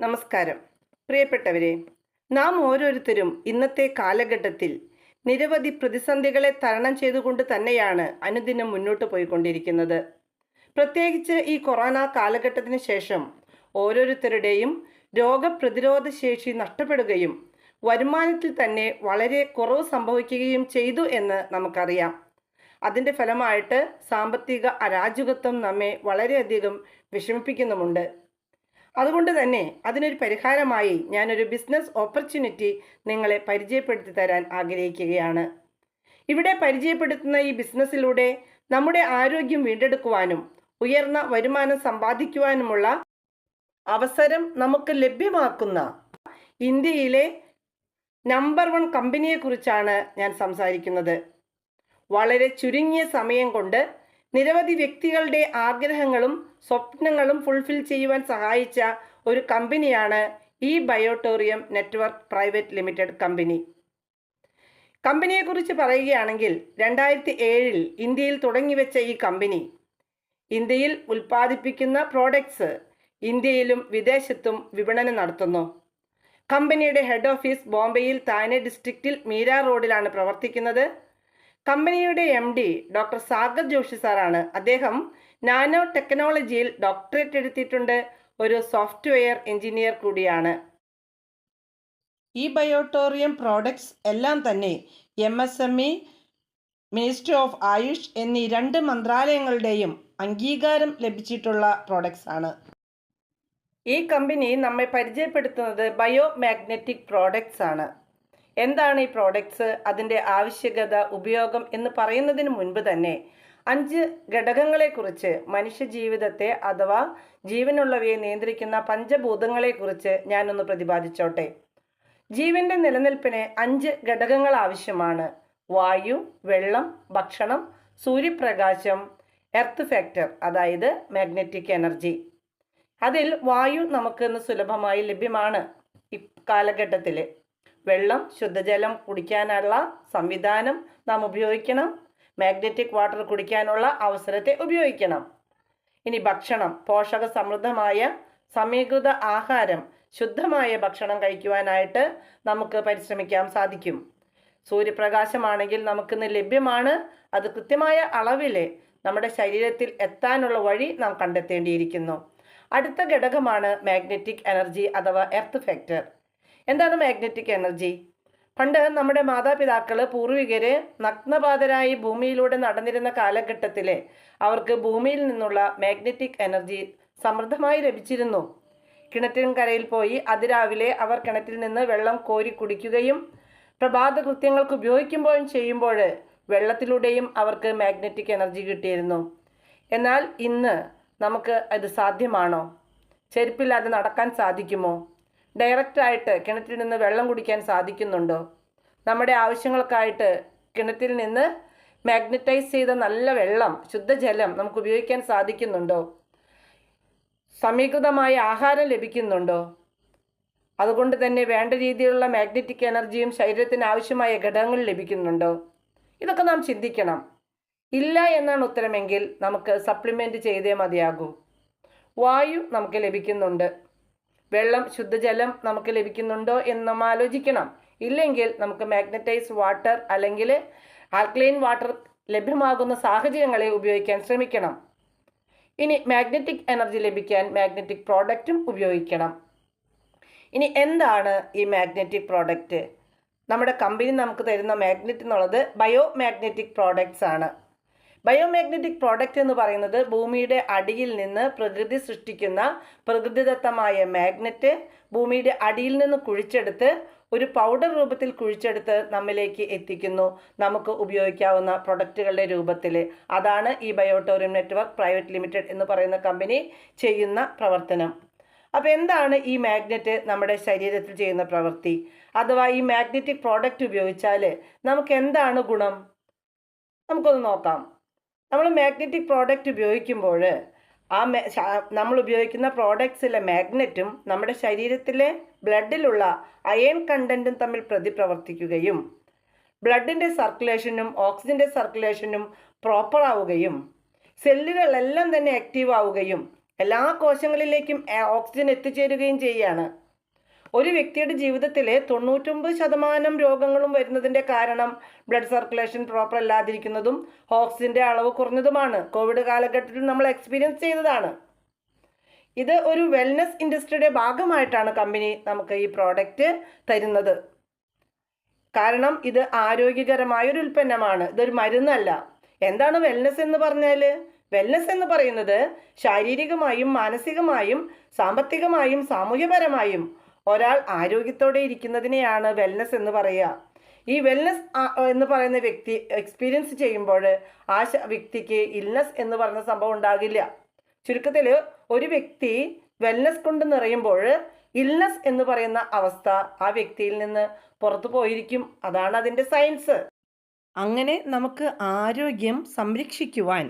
നമസ്കാരം. പ്രിയപ്പെട്ടവരെ നാം ഓരോരുത്തരും ഇന്നത്തെ കാലഘട്ടത്തിൽ നിരവധി പ്രതിസന്ധികളെ തരണം ചെയ്തുകൊണ്ട് തന്നെയാണ് അനുദിനം മുന്നോട്ട് പോയിക്കൊണ്ടിരിക്കുന്നത്. പ്രത്യേകിച്ച് ഈ കൊറോണ കാലഘട്ടത്തിന് ശേഷം ഓരോരുത്തരുടെയും രോഗപ്രതിരോധ ശേഷി നഷ്ടപ്പെടുകയും വരുമാനത്തിൽ തന്നെ വളരെ കുറവ് സംഭവിക്കുകയും ചെയ്തു എന്ന് നമുക്കറിയാം. അതിന്റെ ഫലമായിട്ട് സാമ്പത്തിക അരാജകത്വം നമ്മെ വളരെയധികം വിഷമിപ്പിക്കുന്നുമുണ്ട്. അതുകൊണ്ട് തന്നെ അതിനൊരു പരിഹാരമായി ഞാനൊരു ബിസിനസ് ഓപ്പർച്യൂണിറ്റി നിങ്ങളെ പരിചയപ്പെടുത്തി തരാൻ ആഗ്രഹിക്കുകയാണ്. ഇവിടെ പരിചയപ്പെടുത്തുന്ന ഈ ബിസിനസ്സിലൂടെ നമ്മുടെ ആരോഗ്യം വീണ്ടെടുക്കുവാനും ഉയർന്ന വരുമാനം സമ്പാദിക്കുവാനുമുള്ള അവസരം നമുക്ക് ലഭ്യമാക്കുന്ന ഇന്ത്യയിലെ നമ്പർ വൺ കമ്പനിയെക്കുറിച്ചാണ് ഞാൻ സംസാരിക്കുന്നത്. വളരെ ചുരുങ്ങിയ സമയം കൊണ്ട് നിരവധി വ്യക്തികളുടെ ആഗ്രഹങ്ങളും സ്വപ്നങ്ങളും ഫുൾഫിൽ ചെയ്യുവാൻ സഹായിച്ച ഒരു കമ്പനിയാണ് ഈ ബയോട്ടോറിയം നെറ്റ്വർക്ക് പ്രൈവറ്റ് ലിമിറ്റഡ് കമ്പനി. കമ്പനിയെക്കുറിച്ച് പറയുകയാണെങ്കിൽ രണ്ടായിരത്തി ഏഴിൽ ഇന്ത്യയിൽ തുടങ്ങിവെച്ച ഈ കമ്പനി ഇന്ത്യയിൽ ഉൽപ്പാദിപ്പിക്കുന്ന പ്രോഡക്ട്സ് ഇന്ത്യയിലും വിദേശത്തും വിപണനം നടത്തുന്നു. കമ്പനിയുടെ ഹെഡ് ഓഫീസ് ബോംബെയിൽ താനെ ഡിസ്ട്രിക്റ്റിൽ മീര റോഡിലാണ് പ്രവർത്തിക്കുന്നത്. കമ്പനിയുടെ M D doctor Sagar Joshi സാറാണ്. അദ്ദേഹം നാനോ ടെക്നോളജിയിൽ ഡോക്ടറേറ്റ് എടുത്തിട്ടുണ്ട്. ഒരു സോഫ്റ്റ്വെയർ എഞ്ചിനീയർ കൂടിയാണ്. ഈ ബയോട്ടോറിയം പ്രോഡക്ട്സ് എല്ലാം തന്നെ M S M E ministry of AYUSH എന്നീ രണ്ട് മന്ത്രാലയങ്ങളുടെയും അംഗീകാരം ലഭിച്ചിട്ടുള്ള പ്രോഡക്ട്സ് ആണ്. ഈ കമ്പനി നമ്മെ പരിചയപ്പെടുത്തുന്നത് ബയോ മാഗ്നറ്റിക് പ്രോഡക്ട്സ് ആണ്. എന്താണ് ഈ പ്രോഡക്ട്സ് അതിന്റെ ആവശ്യകത ഉപയോഗം എന്ന് പറയുന്നതിന് മുൻപ് തന്നെ അഞ്ച് ഘടകങ്ങളെക്കുറിച്ച് മനുഷ്യ ജീവിതത്തെ അഥവാ ജീവനുള്ളവയെ നിയന്ത്രിക്കുന്ന പഞ്ചഭൂതങ്ങളെക്കുറിച്ച് ഞാനൊന്ന് പ്രതിപാദിച്ചോട്ടെ. ജീവന്റെ നിലനിൽപ്പിന് അഞ്ച് ഘടകങ്ങൾ ആവശ്യമാണ്. വായു വെള്ളം ഭക്ഷണം സൂര്യപ്രകാശം എർത്ത് ഫാക്ടർ അതായത് മാഗ്നറ്റിക് എനർജി അതിൽ വായു നമുക്ക് ഇന്ന് സുലഭമായി ലഭ്യമാണ് ഇക്കാലഘട്ടത്തിൽ വെള്ളം ശുദ്ധജലം കുടിക്കാനുള്ള സംവിധാനം നാം ഉപയോഗിക്കണം. മാഗ്നറ്റിക് വാട്ടർ കുടിക്കാനുള്ള അവസരത്തെ ഉപയോഗിക്കണം. ഇനി ഭക്ഷണം. പോഷക സമൃദ്ധമായ സമീകൃത ആഹാരം ശുദ്ധമായ ഭക്ഷണം കഴിക്കുവാനായിട്ട് നമുക്ക് പരിശ്രമിക്കാൻ സാധിക്കും. സൂര്യപ്രകാശമാണെങ്കിൽ നമുക്കിന്ന് ലഭ്യമാണ്. അത് കൃത്യമായ അളവിൽ നമ്മുടെ ശരീരത്തിൽ എത്താനുള്ള വഴി നാം കണ്ടെത്തേണ്ടിയിരിക്കുന്നു. അടുത്ത ഘടകമാണ് മാഗ്നറ്റിക് എനർജി അഥവാ എർത്ത് ഫാക്ടർ. എന്താണ് മാഗ്നറ്റിക് എനർജി പണ്ട് നമ്മുടെ മാതാപിതാക്കൾ പൂർവികർ നഗ്നപാതരായി ഭൂമിയിലൂടെ നടന്നിരുന്ന കാലഘട്ടത്തിൽ അവർക്ക് ഭൂമിയിൽ നിന്നുള്ള മാഗ്നറ്റിക് എനർജി സമൃദ്ധമായി ലഭിച്ചിരുന്നു. കിണറ്റിൻകരയിൽ പോയി അതിരാവിലെ അവർ കിണറ്റിൽ നിന്ന് വെള്ളം കോരി കുടിക്കുകയും പ്രഭാത കൃത്യങ്ങൾക്ക് ഉപയോഗിക്കുമ്പോഴും ചെയ്യുമ്പോൾ വെള്ളത്തിലൂടെയും അവർക്ക് മാഗ്നറ്റിക് എനർജി കിട്ടിയിരുന്നു. എന്നാൽ ഇന്ന് നമുക്ക് അത് സാധ്യമാണോ? ചെരുപ്പില്ലാതെ നടക്കാൻ സാധിക്കുമോ? ഡയറക്റ്റായിട്ട് കിണറ്റിൽ നിന്ന് വെള്ളം കുടിക്കാൻ സാധിക്കുന്നുണ്ടോ? നമ്മുടെ ആവശ്യങ്ങൾക്കായിട്ട് കിണറ്റിൽ നിന്ന് മാഗ്നറ്റൈസ് ചെയ്ത നല്ല വെള്ളം ശുദ്ധജലം നമുക്ക് ഉപയോഗിക്കാൻ സാധിക്കുന്നുണ്ടോ? സമീകൃതമായ ആഹാരം ലഭിക്കുന്നുണ്ടോ? അതുകൊണ്ട് തന്നെ വേണ്ട രീതിയിലുള്ള മാഗ്നറ്റിക് എനർജിയും ശരീരത്തിന് ആവശ്യമായ ഘടകങ്ങൾ ലഭിക്കുന്നുണ്ടോ? ഇതൊക്കെ നാം ചിന്തിക്കണം. ഇല്ല എന്നാണ് ഉത്തരമെങ്കിൽ നമുക്ക് സപ്ലിമെന്റ് ചെയ്തേ മതിയാകൂ. വായു നമുക്ക് ലഭിക്കുന്നുണ്ട്. വെള്ളം ശുദ്ധജലം നമുക്ക് ലഭിക്കുന്നുണ്ടോ എന്ന് നമ്മൾ ആലോചിക്കണം. ഇല്ലെങ്കിൽ നമുക്ക് മാഗ്നറ്റൈസ് വാട്ടർ അല്ലെങ്കിൽ ആൽക്ലൈൻ വാട്ടർ ലഭ്യമാകുന്ന സാഹചര്യങ്ങളെ ഉപയോഗിക്കാൻ ശ്രമിക്കണം. ഇനി മാഗ്നറ്റിക് എനർജി ലഭിക്കാൻ മാഗ്നറ്റിക് പ്രോഡക്റ്റും ഉപയോഗിക്കണം. ഇനി എന്താണ് ഈ മാഗ്നറ്റിക് പ്രോഡക്റ്റ് നമ്മുടെ കമ്പനി നമുക്ക് തരുന്ന മാഗ്നറ്റ് എന്നുള്ളത് ബയോ മാഗ്നറ്റിക് പ്രോഡക്റ്റ്സ് ആണ്. ബയോമാഗ്നറ്റിക് പ്രോഡക്റ്റ് എന്ന് പറയുന്നത് ഭൂമിയുടെ അടിയിൽ നിന്ന് പ്രകൃതി സൃഷ്ടിക്കുന്ന പ്രകൃതിദത്തമായ മാഗ്നറ്റ് ഭൂമിയുടെ അടിയിൽ നിന്ന് കുഴിച്ചെടുത്ത് ഒരു പൗഡർ രൂപത്തിൽ കുഴിച്ചെടുത്ത് നമ്മിലേക്ക് എത്തിക്കുന്നു. നമുക്ക് ഉപയോഗിക്കാവുന്ന പ്രൊഡക്റ്റുകളുടെ രൂപത്തിൽ. അതാണ് ഈ ബയോട്ടോറിയം നെറ്റ്വർക്ക് പ്രൈവറ്റ് ലിമിറ്റഡ് എന്ന് പറയുന്ന കമ്പനി ചെയ്യുന്ന പ്രവർത്തനം. അപ്പോൾ എന്താണ് ഈ മാഗ്നറ്റ് നമ്മുടെ ശരീരത്തിൽ ചെയ്യുന്ന പ്രവൃത്തി? അഥവാ ഈ മാഗ്നറ്റിക് പ്രോഡക്റ്റ് ഉപയോഗിച്ചാൽ നമുക്ക് എന്താണ് ഗുണം? നമുക്കൊന്ന് നോക്കാം. നമ്മൾ മാഗ്നറ്റിക് പ്രോഡക്റ്റ് ഉപയോഗിക്കുമ്പോൾ ആ നമ്മൾ ഉപയോഗിക്കുന്ന പ്രോഡക്ട്സിലെ മാഗ്നറ്റും നമ്മുടെ ശരീരത്തിലെ ബ്ലഡിലുള്ള അയൺ കണ്ടന്റും തമ്മിൽ പ്രതിപ്രവർത്തിക്കുകയും ബ്ലഡിന്റെ സർക്കുലേഷനും ഓക്സിജന്റെ സർക്കുലേഷനും പ്രോപ്പർ ആവുകയും സെല്ലുകളെല്ലാം തന്നെ ആക്റ്റീവ് ആവുകയും എല്ലാ കോശങ്ങളിലേക്കും ഓക്സിജൻ എത്തിച്ചേരുകയും ചെയ്യുകയാണ് ഒരു വ്യക്തിയുടെ ജീവിതത്തിലെ തൊണ്ണൂറ്റൊമ്പത് ശതമാനം രോഗങ്ങളും വരുന്നതിന്റെ കാരണം ബ്ലഡ് സർക്കുലേഷൻ പ്രോപ്പർ അല്ലാതിരിക്കുന്നതും ഓക്സിജന്റെ അളവ് കുറഞ്ഞതുമാണ്. കോവിഡ് കാലഘട്ടത്തിൽ നമ്മൾ എക്സ്പീരിയൻസ് ചെയ്തതാണ്. ഇത് ഒരു വെൽനസ് ഇൻഡസ്ട്രിയുടെ ഭാഗമായിട്ടാണ് കമ്പനി നമുക്ക് ഈ പ്രോഡക്റ്റ് തരുന്നത്. കാരണം ഇത് ആരോഗ്യകരമായ ഒരു ഉൽപ്പന്നമാണ്. ഇതൊരു മരുന്നല്ല. എന്താണ് വെൽനസ് എന്ന് പറഞ്ഞാൽ വെൽനസ് എന്ന് പറയുന്നത് ശാരീരികമായും മാനസികമായും സാമ്പത്തികമായും സാമൂഹ്യപരമായും ഒരാൾ ആരോഗ്യത്തോടെ ഇരിക്കുന്നതിനെയാണ് വെൽനസ് എന്ന് പറയുക. ഈ വെൽനസ് എന്ന് പറയുന്ന വ്യക്തി എക്സ്പീരിയൻസ് ചെയ്യുമ്പോൾ ആ വ്യക്തിക്ക് ഇൽനസ് എന്ന് പറയുന്ന സംഭവം ഉണ്ടാകില്ല. ചുരുക്കത്തിൽ ഒരു വ്യക്തി വെൽനസ് കൊണ്ട് നിറയുമ്പോൾ ഇൽനസ് എന്ന് പറയുന്ന അവസ്ഥ ആ വ്യക്തിയിൽ നിന്ന് പുറത്തു പോയിരിക്കും. അതാണ് അതിന്റെ സയൻസ് അങ്ങനെ നമുക്ക് ആരോഗ്യം സംരക്ഷിക്കുവാൻ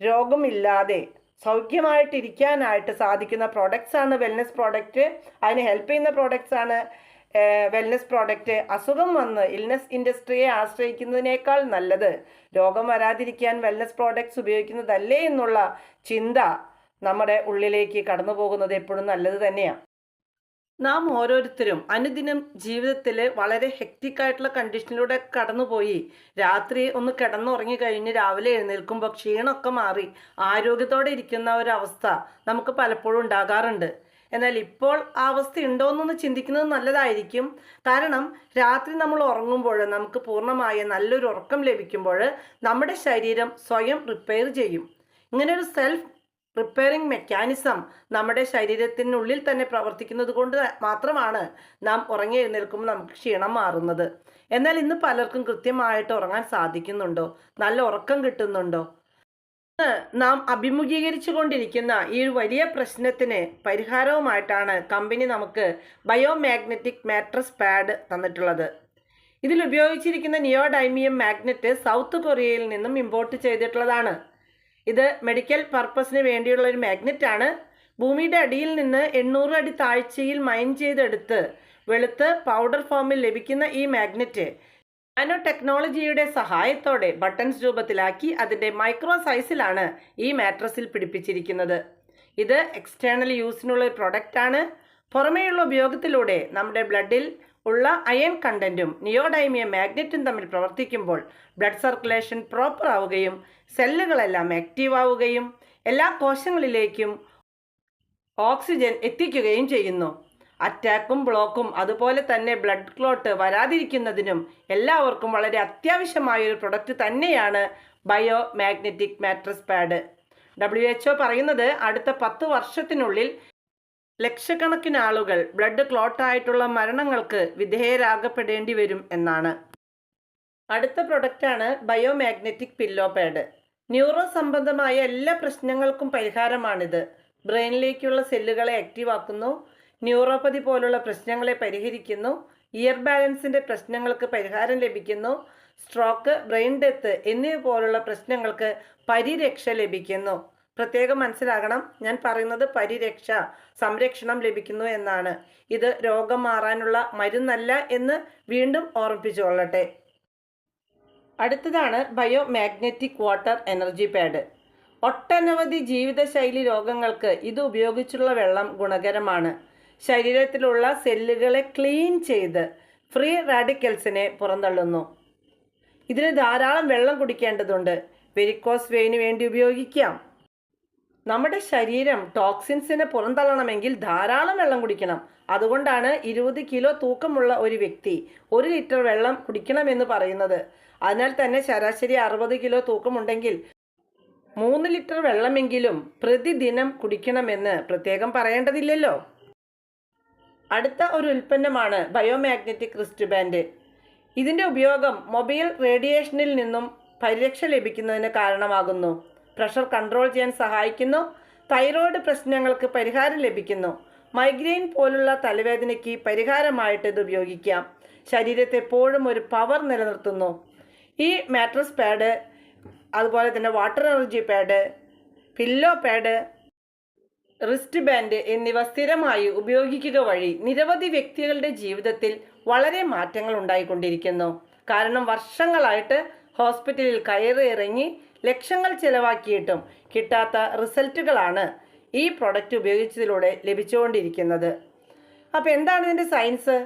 രോഗമില്ലാതെ സൗഖ്യമായിട്ടിരിക്കാനായിട്ട് സാധിക്കുന്ന പ്രോഡക്റ്റ്സ് ആണ് വെൽനസ് പ്രോഡക്റ്റ് അതിന് ഹെൽപ്പ് ചെയ്യുന്ന പ്രോഡക്റ്റ്സ് ആണ് വെൽനസ് പ്രോഡക്റ്റ് അസുഖം വന്ന് ഇൽനെസ് ഇൻഡസ്ട്രിയെ ആശ്രയിക്കുന്നതിനേക്കാൾ നല്ലത്. രോഗം വരാതിരിക്കാൻ വെൽനെസ് പ്രോഡക്റ്റ്സ് ഉപയോഗിക്കുന്നതല്ലേ എന്നുള്ള ചിന്ത നമ്മുടെ ഉള്ളിലേക്ക് കടന്നു പോകുന്നത് എപ്പോഴും നല്ലത് തന്നെയാണ് നാം ഓരോരുത്തരും അനുദിനം ജീവിതത്തിൽ വളരെ ഹെക്റ്റിക്കായിട്ടുള്ള കണ്ടീഷനിലൂടെ കടന്നുപോയി. രാത്രി ഒന്ന് കിടന്നുറങ്ങി കഴിഞ്ഞ് രാവിലെ എഴുന്നേൽക്കുമ്പോൾ ക്ഷീണമൊക്കെ മാറി ആരോഗ്യത്തോടെ ഇരിക്കുന്ന ഒരവസ്ഥ നമുക്ക് പലപ്പോഴും ഉണ്ടാകാറുണ്ട്. എന്നാൽ ഇപ്പോൾ ആ അവസ്ഥ ഉണ്ടോയെന്നൊന്ന് ചിന്തിക്കുന്നത് നല്ലതായിരിക്കും. കാരണം രാത്രി നമ്മൾ ഉറങ്ങുമ്പോൾ നമുക്ക് പൂർണമായ നല്ലൊരു ഉറക്കം ലഭിക്കുമ്പോൾ നമ്മുടെ ശരീരം സ്വയം റിപ്പയർ ചെയ്യും. ഇങ്ങനെ ഒരു സെൽഫ് റിപ്പയറിംഗ് മെക്കാനിസം നമ്മുടെ ശരീരത്തിനുള്ളിൽ തന്നെ പ്രവർത്തിക്കുന്നത് കൊണ്ട് മാത്രമാണ് നാം ഉറങ്ങി എഴുന്നേൽക്കുമ്പോൾ നമുക്ക് ക്ഷീണം മാറുന്നത്. എന്നാൽ ഇന്ന് പലർക്കും കൃത്യമായിട്ട് ഉറങ്ങാൻ സാധിക്കുന്നുണ്ടോ? നല്ല ഉറക്കം കിട്ടുന്നുണ്ടോ? നാം അഭിമുഖീകരിച്ചു കൊണ്ടിരിക്കുന്ന ഈ വലിയ പ്രശ്നത്തിന് പരിഹാരവുമായിട്ടാണ് കമ്പനി നമുക്ക് ബയോമാഗ്നറ്റിക് മാട്രസ് പാഡ് തന്നിട്ടുള്ളത്. ഇതിൽ ഉപയോഗിച്ചിരിക്കുന്ന നിയോഡൈമിയം മാഗ്നറ്റ് സൗത്ത് കൊറിയയിൽ നിന്നും ഇമ്പോർട്ട് ചെയ്തിട്ടുള്ളതാണ്. ഇത് മെഡിക്കൽ പർപ്പസിന് വേണ്ടിയുള്ള ഒരു മാഗ്നറ്റ് ആണ്. ഭൂമിയുടെ അടിയിൽ നിന്ന് എണ്ണൂറ് അടി താഴ്ചയിൽ മൈൻ ചെയ്തെടുത്ത് വെളുത്ത് പൗഡർ ഫോമിൽ ലഭിക്കുന്ന ഈ മാഗ്നറ്റ് നാനോ ടെക്നോളജിയുടെ സഹായത്തോടെ ബട്ടൺസ് രൂപത്തിലാക്കി അതിന്റെ മൈക്രോ സൈസിലാണ് ഈ മാട്രസിൽ പിടിപ്പിച്ചിരിക്കുന്നത്. ഇത് എക്സ്റ്റേണൽ യൂസിനുള്ള ഒരു പ്രൊഡക്റ്റാണ് പുറമേയുള്ള ഉപയോഗത്തിലൂടെ നമ്മുടെ ബ്ലഡിൽ ഉള്ള അയൺ കണ്ടന്റും നിയോഡൈമിയ മാഗ്നറ്റും തമ്മിൽ പ്രവർത്തിക്കുമ്പോൾ ബ്ലഡ് സർക്കുലേഷൻ പ്രോപ്പർ ആവുകയും സെല്ലുകളെല്ലാം ആക്റ്റീവ് ആവുകയും എല്ലാ കോശങ്ങളിലേക്കും ഓക്സിജൻ എത്തിക്കുകയും ചെയ്യുന്നു. അറ്റാക്കും ബ്ലോക്കും അതുപോലെ തന്നെ ബ്ലഡ് ക്ലോട്ട് വരാതിരിക്കുന്നതിനും എല്ലാവർക്കും വളരെ അത്യാവശ്യമായ ഒരു പ്രൊഡക്റ്റ് തന്നെയാണ് bio magnetic mattress pad. W H പറയുന്നത് അടുത്ത പത്ത് വർഷത്തിനുള്ളിൽ ലക്ഷക്കണക്കിന് ആളുകൾ ബ്ലഡ് ക്ലോട്ടായിട്ടുള്ള മരണങ്ങൾക്ക് വിധേയരാകപ്പെടേണ്ടി വരും എന്നാണ്. അടുത്ത പ്രൊഡക്റ്റാണ് ബയോമാഗ്നറ്റിക് പില്ലോ പാഡ് ന്യൂറോ സംബന്ധമായ എല്ലാ പ്രശ്നങ്ങൾക്കും പരിഹാരമാണിത്. ബ്രെയിനിലേക്കുള്ള സെല്ലുകളെ ആക്റ്റീവ് ആക്കുന്നു. ന്യൂറോപ്പതി പോലുള്ള പ്രശ്നങ്ങളെ പരിഹരിക്കുന്നു. ഇയർ ബാലൻസിന്റെ പ്രശ്നങ്ങൾക്ക് പരിഹാരം ലഭിക്കുന്നു. സ്ട്രോക്ക് ബ്രെയിൻ ഡെത്ത് എന്നിവ പോലുള്ള പ്രശ്നങ്ങൾക്ക് പരിരക്ഷ ലഭിക്കുന്നു. പ്രത്യേകം മനസ്സിലാകണം. ഞാൻ പറയുന്നത് പരിരക്ഷ സംരക്ഷണം ലഭിക്കുന്നു എന്നാണ്. ഇത് രോഗം മാറാനുള്ള മരുന്നല്ല എന്ന് വീണ്ടും ഓർമ്മിപ്പിച്ചുകൊള്ളട്ടെ. അടുത്തതാണ് bio magnetic water energy pad. ഒട്ടനവധി ജീവിതശൈലി രോഗങ്ങൾക്ക് ഇത് ഉപയോഗിച്ചുള്ള വെള്ളം ഗുണകരമാണ്. ശരീരത്തിലുള്ള സെല്ലുകളെ ക്ലീൻ ചെയ്ത് ഫ്രീ റാഡിക്കൽസിനെ പുറന്തള്ളുന്നു. ഇതിന് ധാരാളം വെള്ളം കുടിക്കേണ്ടതുണ്ട്. വെരിക്കോസ് വെയിന് വേണ്ടി ഉപയോഗിക്കാം. നമ്മുടെ ശരീരം ടോക്സിൻസിനെ പുറന്തള്ളണമെങ്കിൽ ധാരാളം വെള്ളം കുടിക്കണം. അതുകൊണ്ടാണ് ഇരുപത് കിലോ തൂക്കമുള്ള ഒരു വ്യക്തി ഒരു ലിറ്റർ വെള്ളം കുടിക്കണമെന്ന് പറയുന്നത്. അതിനാൽ തന്നെ ശരാശരി അറുപത് കിലോ തൂക്കമുണ്ടെങ്കിൽ മൂന്ന് ലിറ്റർ വെള്ളമെങ്കിലും പ്രതിദിനം കുടിക്കണമെന്ന് പ്രത്യേകം പറയേണ്ടതില്ലല്ലോ. അടുത്ത ഒരു ഉൽപ്പന്നമാണ് ബയോമാഗ്നറ്റിക് റിസ്റ്റ് ബാൻഡ്. ഇതിന്റെ ഉപയോഗം മൊബൈൽ റേഡിയേഷനിൽ നിന്നും പരിരക്ഷ ലഭിക്കുന്നതിന് കാരണമാകുന്നു. പ്രഷർ കൺട്രോൾ ചെയ്യാൻ സഹായിക്കുന്നു. തൈറോയ്ഡ് പ്രശ്നങ്ങൾക്ക് പരിഹാരം ലഭിക്കുന്നു. മൈഗ്രെയിൻ പോലുള്ള തലവേദനയ്ക്ക് പരിഹാരമായിട്ട് ഇത് ഉപയോഗിക്കാം. ശരീരത്തെ എപ്പോഴും ഒരു പവർ നിലനിർത്തുന്നു. ഈ മാട്രസ് പാഡ് അതുപോലെ തന്നെ water energy pad pillow pad wrist band എന്നിവ സ്ഥിരമായി ഉപയോഗിക്കുക വഴി നിരവധി വ്യക്തികളുടെ ജീവിതത്തിൽ വളരെ മാറ്റങ്ങൾ ഉണ്ടായിക്കൊണ്ടിരിക്കുന്നു. കാരണം വർഷങ്ങളായിട്ട് ഹോസ്പിറ്റലിൽ കയറി ഇറങ്ങി ലക്ഷങ്ങൾ ചിലവാക്കിയിട്ടും കിട്ടാത്ത റിസൾട്ടുകളാണ് ഈ പ്രൊഡക്റ്റ് ഉപയോഗിച്ചതിലൂടെ ലഭിച്ചുകൊണ്ടിരിക്കുന്നത്. അപ്പോൾ എന്താണ് ഇതിന്റെ സയൻസ്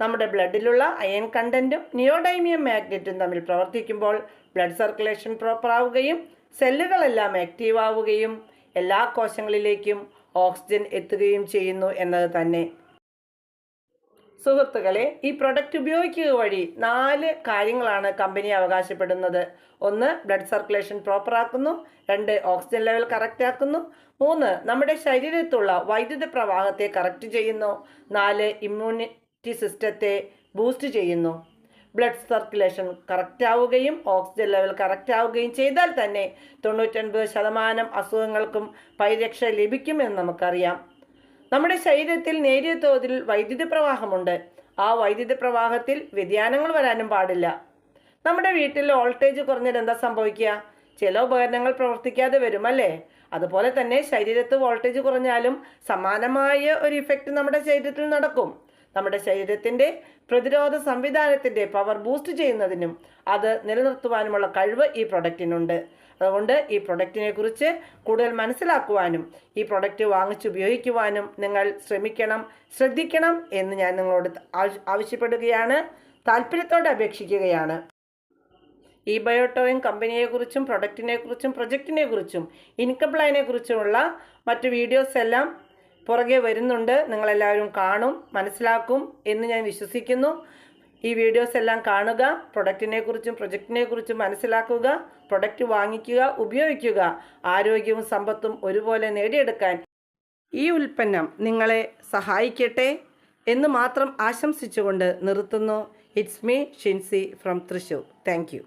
നമ്മുടെ ബ്ലഡിലുള്ള അയൺ കണ്ടന്റും നിയോഡൈമിയം മാഗ്നറ്റും തമ്മിൽ പ്രവർത്തിക്കുമ്പോൾ ബ്ലഡ് സർക്കുലേഷൻ പ്രോപ്പർ ആവുകയും സെല്ലുകളെല്ലാം ആക്റ്റീവ് ആവുകയും എല്ലാ കോശങ്ങളിലേക്കും ഓക്സിജൻ എത്തുകയും ചെയ്യുന്നു എന്നത് തന്നെ. സുഹൃത്തുക്കളെ ഈ പ്രൊഡക്റ്റ് ഉപയോഗിക്കുക വഴി നാല് കാര്യങ്ങളാണ് കമ്പനി അവകാശപ്പെടുന്നത്. ഒന്ന് ബ്ലഡ് സർക്കുലേഷൻ പ്രോപ്പർ ആക്കുന്നു. രണ്ട് ഓക്സിജൻ ലെവൽ കറക്റ്റ് ആക്കുന്നു. മൂന്ന് നമ്മുടെ ശരീരത്തുള്ള വൈദ്യുത പ്രവാഹത്തെ കറക്റ്റ് ചെയ്യുന്നു. നാല് ഇമ്മ്യൂണിറ്റി സിസ്റ്റത്തെ ബൂസ്റ്റ് ചെയ്യുന്നു. ബ്ലഡ് സർക്കുലേഷൻ കറക്റ്റ് ആവുകയും ഓക്സിജൻ ലെവൽ കറക്റ്റ് ആവുകയും ചെയ്താൽ തന്നെ തൊണ്ണൂറ്റൊൻപത് ശതമാനം അസുഖങ്ങൾക്കും പരിരക്ഷ ലഭിക്കുമെന്ന് നമുക്കറിയാം. നമ്മുടെ ശരീരത്തിൽ നേരിയ തോതിൽ വൈദ്യുതി പ്രവാഹമുണ്ട്. ആ വൈദ്യുതി പ്രവാഹത്തിൽ വ്യതിയാനങ്ങൾ വരാനും പാടില്ല. നമ്മുടെ വീട്ടിൽ വോൾട്ടേജ് കുറഞ്ഞത് എന്താ സംഭവിക്കുക? ചില ഉപകരണങ്ങൾ പ്രവർത്തിക്കാതെ വരും അല്ലേ? അതുപോലെ തന്നെ ശരീരത്ത് വോൾട്ടേജ് കുറഞ്ഞാലും സമാനമായ ഒരു ഇഫക്റ്റ് നമ്മുടെ ശരീരത്തിൽ നടക്കും. നമ്മുടെ ശരീരത്തിന്റെ പ്രതിരോധ സംവിധാനത്തിന്റെ പവർ ബൂസ്റ്റ് ചെയ്യുന്നതിനും അത് നിലനിർത്തുവാനുമുള്ള കഴിവ് ഈ പ്രൊഡക്റ്റിനുണ്ട് അതുകൊണ്ട് ഈ പ്രൊഡക്റ്റിനെ കുറിച്ച് കൂടുതൽ മനസ്സിലാക്കുവാനും ഈ പ്രൊഡക്റ്റ് വാങ്ങിച്ചുപയോഗിക്കുവാനും നിങ്ങൾ ശ്രമിക്കണം ശ്രദ്ധിക്കണം എന്ന് ഞാൻ നിങ്ങളോട് ആവശ്യപ്പെടുകയാണ് താല്പര്യത്തോടെ അപേക്ഷിക്കുകയാണ്. ഈ ബയോട്ടോയിൻ കമ്പനിയെക്കുറിച്ചും പ്രൊഡക്റ്റിനെക്കുറിച്ചും പ്രൊജക്റ്റിനെക്കുറിച്ചും ഇൻകം പ്ലാനിനെക്കുറിച്ചുമുള്ള മറ്റു വീഡിയോസ് എല്ലാം പുറകെ വരുന്നുണ്ട്. നിങ്ങളെല്ലാവരും കാണും മനസ്സിലാക്കും എന്ന് ഞാൻ വിശ്വസിക്കുന്നു. ഈ വീഡിയോസ് എല്ലാം കാണുക പ്രൊഡക്റ്റിനെ കുറിച്ചും പ്രൊഡക്റ്റിനെക്കുറിച്ചും പ്രൊജക്റ്റിനെക്കുറിച്ചും മനസ്സിലാക്കുക പ്രൊഡക്റ്റ് വാങ്ങിക്കുക ഉപയോഗിക്കുക ആരോഗ്യവും സമ്പത്തും ഒരുപോലെ നേടിയെടുക്കാൻ ഈ ഉൽപ്പന്നം നിങ്ങളെ സഹായിക്കട്ടെ എന്ന് മാത്രം ആശംസിച്ചുകൊണ്ട് നിർത്തുന്നു. It's me Shincy from Thrissur thank